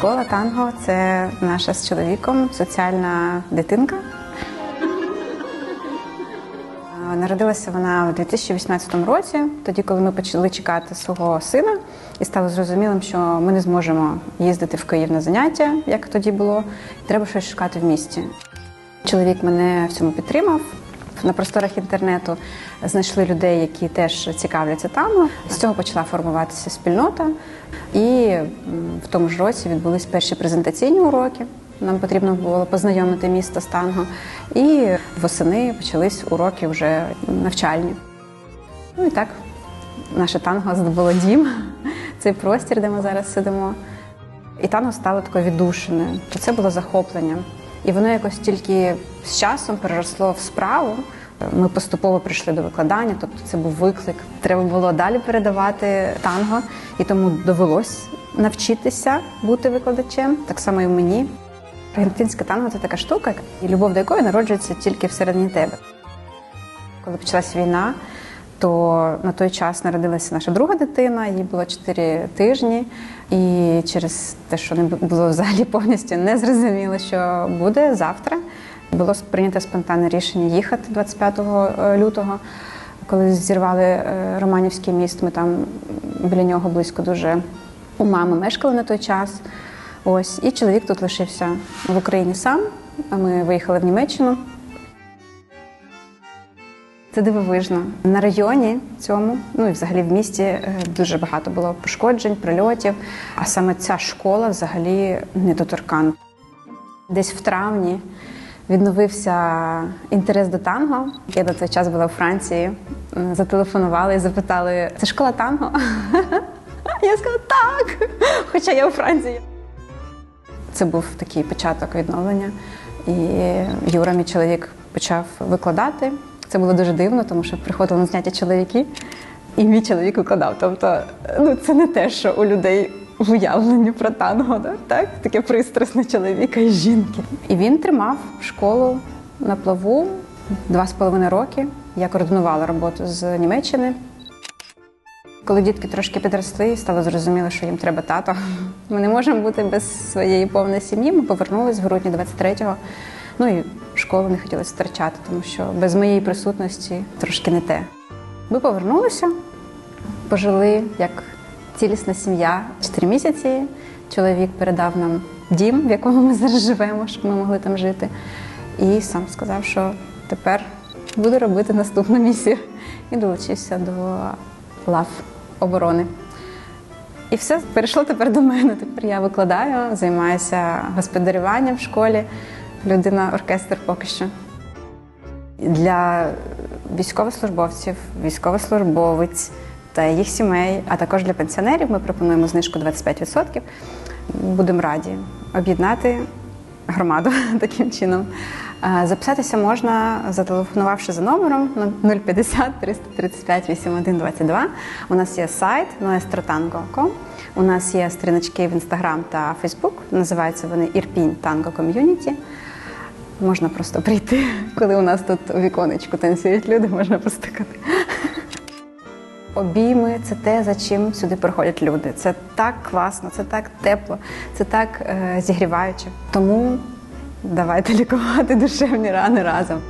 Школа танго це наша з чоловіком соціальна дитинка. Народилася вона у 2018 році, тоді, коли ми почали чекати свого сина, і стало зрозумілим, що ми не зможемо їздити в Київ на заняття, як тоді було. Треба щось шукати в місті. Чоловік мене в цьому підтримав. На просторах інтернету знайшли людей, які теж цікавляться танго. З цього почала формуватися спільнота. І в тому ж році відбулись перші презентаційні уроки. Нам потрібно було познайомити місто з танго. І восени почались уроки вже навчальні. Ну і так, наше танго здобуло дім, цей простір, де ми зараз сидимо. І танго стало такою віддушиною. Це було захоплення. І воно якось тільки з часом переросло в справу. Ми поступово прийшли до викладання, тобто це був виклик. Треба було далі передавати танго, і тому довелось навчитися бути викладачем, так само і мені. Аргентинське танго це така штука, і любов до якої народжується тільки всередині тебе. Коли почалась війна, то на той час народилася наша друга дитина, їй було 4 тижні, і через те, що не було взагалі повністю не зрозуміло, що буде завтра. Було прийнято спонтанне рішення їхати 25 лютого, коли зірвали е, Романівський міст. Ми там біля нього близько дуже у мами мешкали на той час. Ось і чоловік тут лишився в Україні сам. Ми виїхали в Німеччину. Це дивовижно. На районі цьому, ну і взагалі в місті е, дуже багато було пошкоджень, прильотів. А саме ця школа взагалі недоторкан. Десь в травні відновився інтерес до танго. Я на той час була у Франції. Зателефонували і запитали: це школа танго? Я сказала так, хоча я у Франції. Це був такий початок відновлення. І Юра, мій чоловік, почав викладати. Це було дуже дивно, тому що приходили на заняття чоловіки, і мій чоловік викладав. Тобто, ну це не те, що у людей в уявленні про танго, да? так? Таке пристрасне чоловіка і жінки. І він тримав школу на плаву два з половиною роки. Я координувала роботу з Німеччини. Коли дітки трошки підросли, стало зрозуміло, що їм треба тато. Ми не можемо бути без своєї повної сім'ї. Ми повернулись в грудні 23-го. Ну і школу не хотілося втрачати, тому що без моєї присутності трошки не те. Ми повернулися, пожили як цілісна сім'я 4 місяці. Чоловік передав нам дім, в якому ми зараз живемо, щоб ми могли там жити. І сам сказав, що тепер буду робити наступну місію. І долучився до лав оборони. І все перейшло тепер до мене. Тепер я викладаю, займаюся господарюванням в школі. Людина оркестр поки що. Для військовослужбовців, військовослужбовець та їх сімей, а також для пенсіонерів ми пропонуємо знижку 25%. Будемо раді об'єднати громаду таким чином. Записатися можна, зателефонувавши за номером 050 335 8122. У нас є сайт noestrotango.com. У нас є сторіночки в Інстаграм та Фейсбук. Називаються вони Ірпінь Танго Ком'юніті. Можна просто прийти, коли у нас тут у віконечку танцюють люди, можна постукати. Обійми це те, за чим сюди приходять люди. Це так класно, це так тепло, це так е, зігріваюче. Тому давайте лікувати душевні рани разом.